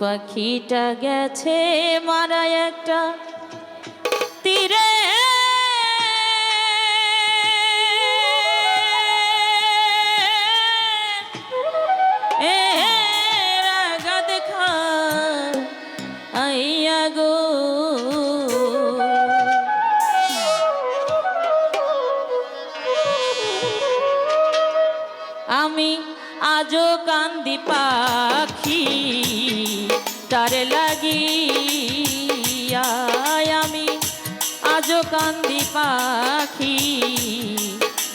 পাখিটা গেছে মারা একটা তীরে। আমি আজও কান্দি পাখি তারে লাগিয়া আমি আজও কান্দি পাখি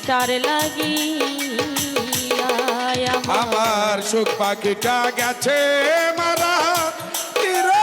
তারে লাগিয়া আমার সুখ পাখিটা গেছে মারা তীরে।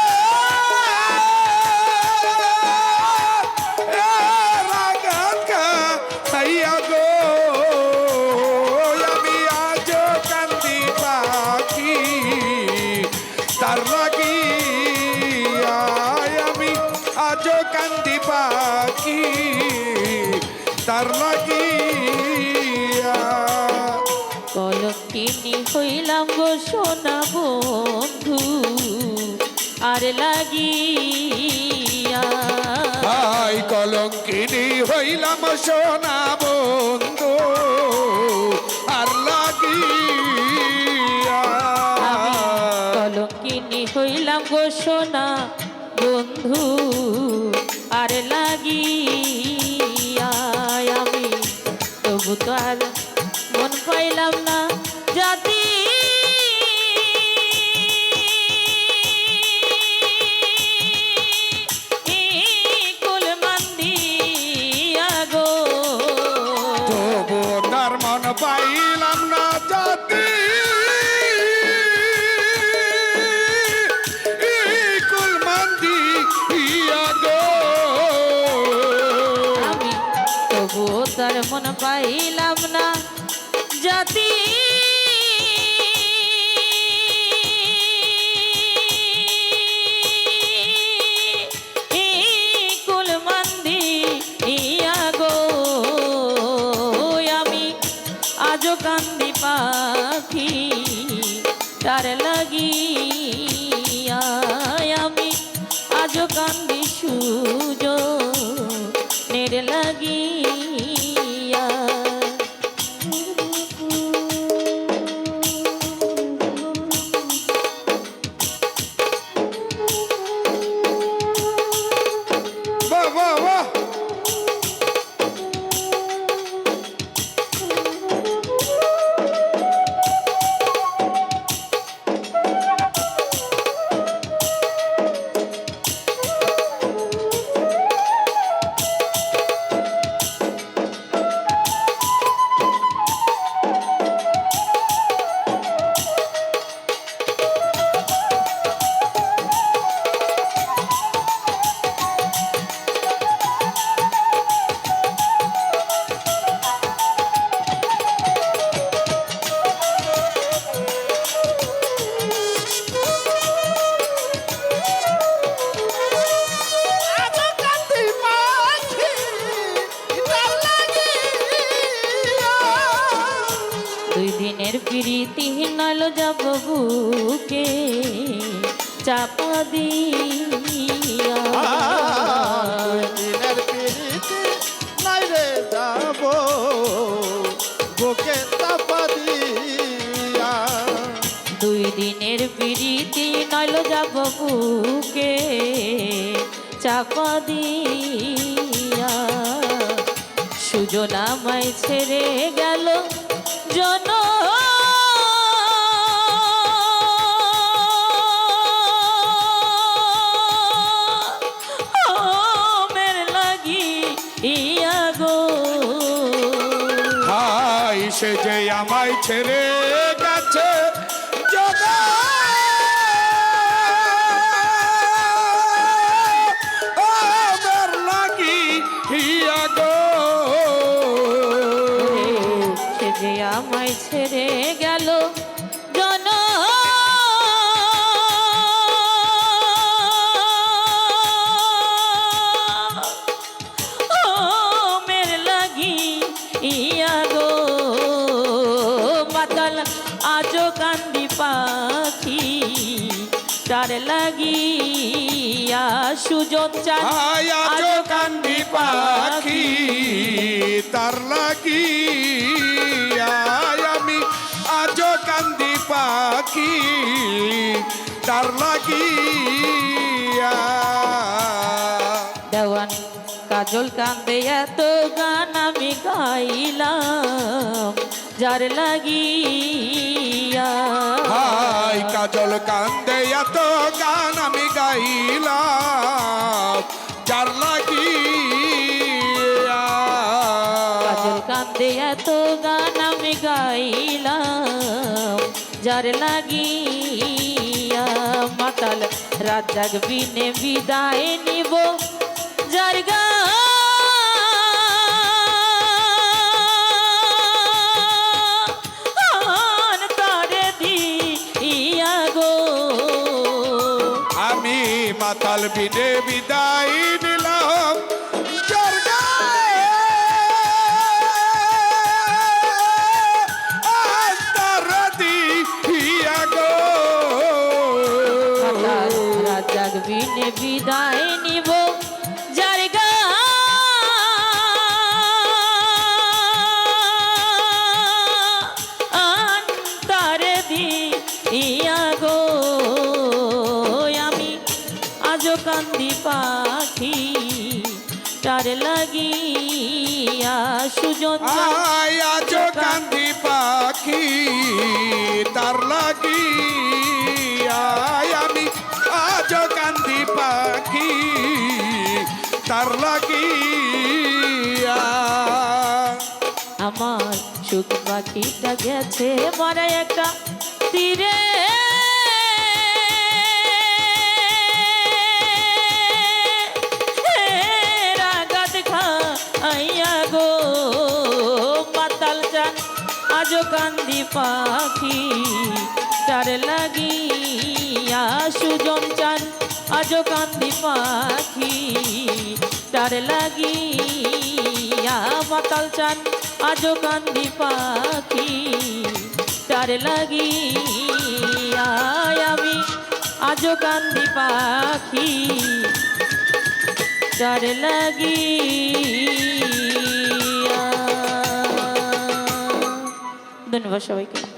আর লাগিয়া। আই কলঙ্কিনী হইলাম সোনা বন্ধু আর লাগিয়া। আমি কলকিনি হইলাম গো সোনা বন্ধু আর লাগিয়া। আমি তবু তো আর মন পাইলাম না। তার মন পাইলাম না। জাতি কান্দি পাখি তার লাগিয়া, আমি আজও কান্দি সুজো নের লাগিয়া। চাপা দিয়া। দিনের পিড়িতে নাই রে যাব বুকে চাপা দিয়া। দুই দিনের প্রীতি নল যাব বুকে চাপা দিয়া। সুজনা মাই ছেড়ে গেল আমায় ছেড়ে তার লাগিয়া আজো কান্দি পাখি তার লাগি আয় আমি আজো কান্দি পাখি তার লাগি দেওয়ান কাজল কান্দে এত গান আমি গাইলাম যার লাগিয়া কাজল কান্দে, এত গান আমি গাইলাম। যার লাগি কাজল কান্দে, এত গান আমি গাইলাম। যার লাগিয়া মাতাল রাত জাগবিনে বিদায় নিব। যার গান মাতাল বিনে বিদায় নিলাম। জাগবিনে বিদায় নিব যার গান তারে দিয়া গো। কান্দি পাখি তার লাগিয়া সুজন আজ কান্দি পাখি তার লাগি আমি আজ কান্দি পাখি তার লাগি আমার সুখ পাখিটা গেছে মারা একটা তীরে। আজো কান্দি পাখি তার লাগিয়া সুজন চান আজো কান্দি পাখি তার লাগিয়া মাতাল চান। আজো কান্দি পাখি তার লাগিয়া আমি। আজো কান্দি পাখি তার লাগিয়া ধন্যবাদ সবাইকে।